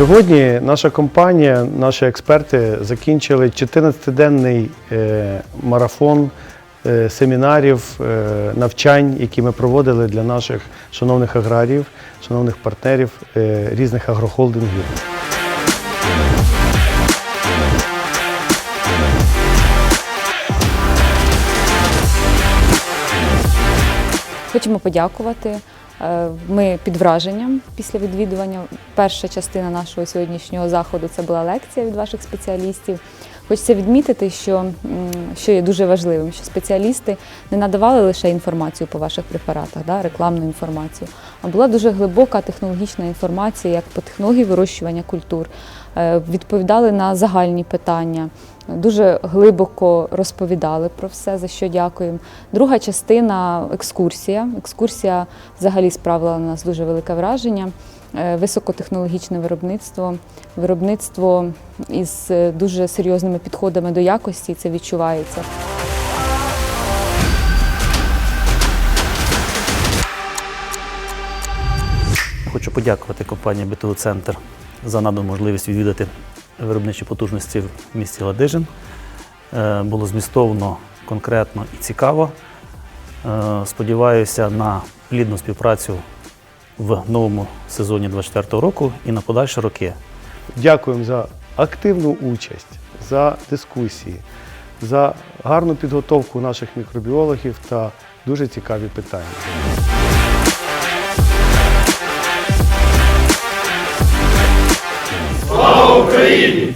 Сьогодні наша компанія, наші експерти закінчили 14-денний е, марафон е, семінарів, е, навчань, які ми проводили для наших шановних аграріїв, шановних партнерів різних агрохолдингів. Хочемо подякувати. Е, Ми під враженням після відвідування. Перша частина нашого сьогоднішнього заходу це була лекція від ваших спеціалістів. Хочеться відмітити, що, що є дуже важливим, що спеціалісти не надавали лише інформацію по ваших препаратах, да, рекламну інформацію, а була дуже глибока технологічна інформація, як по технології вирощування культур, Е, відповідали на загальні питання, дуже глибоко розповідали про все, за що дякуємо. Друга частина екскурсія. Екскурсія взагалі справила на нас дуже велике враження. Е, Високотехнологічне виробництво, виробництво із е, дуже серйозними підходами до якості, це відчувається. Хочу подякувати компанії БТУ Центр за надану можливість відвідати виробничі потужності в місті Ладижин. Е, Було змістовно, конкретно і цікаво. Е, Сподіваюся на плідну співпрацю в новому сезоні 2024 року і на подальші роки. Дякуємо за активну участь, за дискусії, за гарну підготовку наших мікробіологів та дуже цікаві питання. ele.